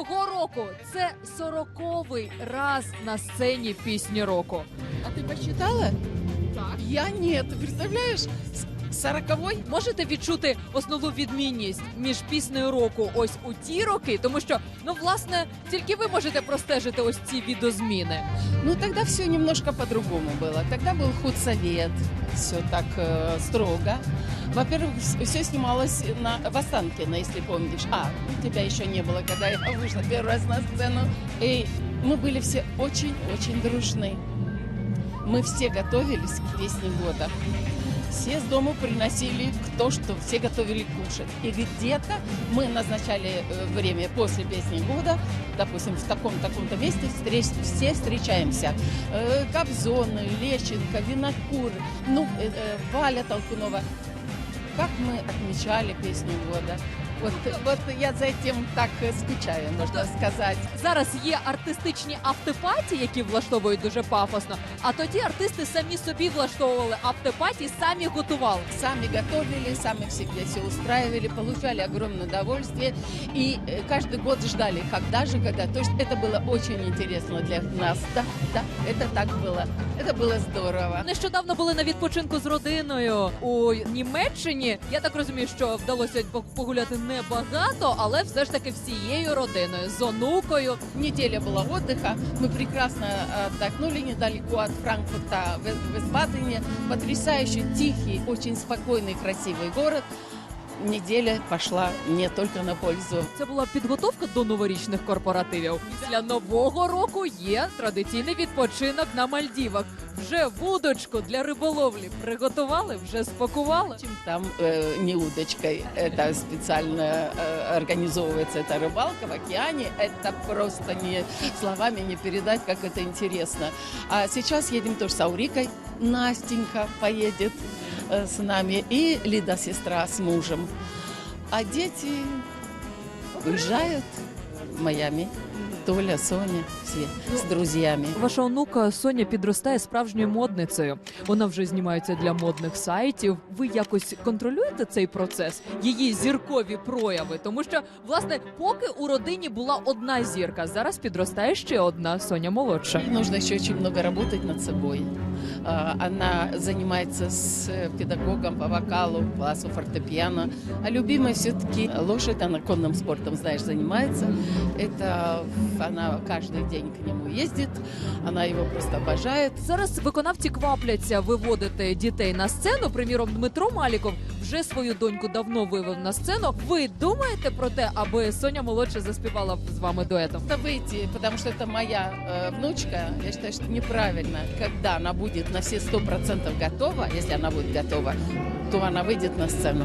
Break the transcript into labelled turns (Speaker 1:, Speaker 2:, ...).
Speaker 1: Цього року це сороковий раз на сцені пісні року.
Speaker 2: А ти посчитала?
Speaker 1: Так.
Speaker 2: Я нет. Ты представляешь? С- Сороковой?
Speaker 1: Можете відчути основну відмінність між піснею року ось у ті роки, тому що ну власне тільки ви можете простежити ось ці відозміни.
Speaker 2: Ну, тогда все немножко по-другому было. Тогда был худсовет, все так э, строго. Во-первых, все снималось на в Останкино, если помнишь. А, ну, тебя еще не было, когда я вышла первый раз на сцену. И мы были все очень-очень дружны. Мы все готовились к песне года. Все с дому приносили кто что, все готовили кушать. И где-то мы назначали э, время после песни года, допустим, в таком-таком-то месте встреч, все встречаемся. Э, Кобзон, Лещенко, Винокур, ну, э, Валя Толкунова. Как мы отмечали песню года. Вот, вот я за этим так э, скучаю, можно сказать.
Speaker 1: Зараз є артистичні автопаті, які влаштовують дуже пафосно. А тоді артисти самі собі влаштовували автопаті, самі готували.
Speaker 2: Сами готовили, сами всегда все устраивали, получали огромное удовольствие. И э, каждый год ждали, когда же, когда. То есть это было очень интересно для нас. Да, да, это так было. Это было здорово.
Speaker 1: Нещодавно були на відпочинку з родиною у Німеччині. Я так розумію, що вдалося по- погуляти небагато, але все ж таки всією родиною з онукою.
Speaker 2: Неделя была отдыха. Мы прекрасно отдохнули недалеко от Франкфурта в в Эсбадене. Потрясающий, тихий, очень спокойный, красивый город. Неделя пошла мне только на пользу.
Speaker 1: Це була підготовка до новорічних корпоративів. Після нового року є традиційний відпочинок на Мальдівах. Вже вудочку для риболовлі приготували, вже спакували.
Speaker 2: Чем Там э, не удочкой, это специально э, организовывается эта рыбалка в океане. Это просто не словами не передать, как это интересно. А сейчас едем тоже с Аурикой. Настенька поедет э, с нами и Лида, сестра, с мужем. А дети уезжают в Майами. Толя, Соня, все с друзьями.
Speaker 1: Ваша онука Соня підростає справжньою модницею. Вона вже знімається для модних сайтів. Ви якось контролюєте цей процес, її зіркові прояви? Тому що, власне, поки у родині була одна зірка, зараз підростає ще одна Соня молодша.
Speaker 2: Нужно еще очень много работать над собой. А, Она занимается с педагогом по вокалу, классу фортепиано. А любимая все-таки лошадь, она конным спортом, знаешь, занимается. Это она каждый день к нему ездит, она его просто обожает.
Speaker 1: Зараз виконавці квапляться виводити дітей на сцену. Приміром, Дмитро Маліков вже свою доньку давно вивев на сцену. Ви думаєте про те, аби Соня молодша заспівала з вами дуетом?
Speaker 2: Это выйти, потому что это моя э, внучка. Я считаю, что неправильно, когда она будет на все сто процентов готова, если она будет готова, то она выйдет на сцену.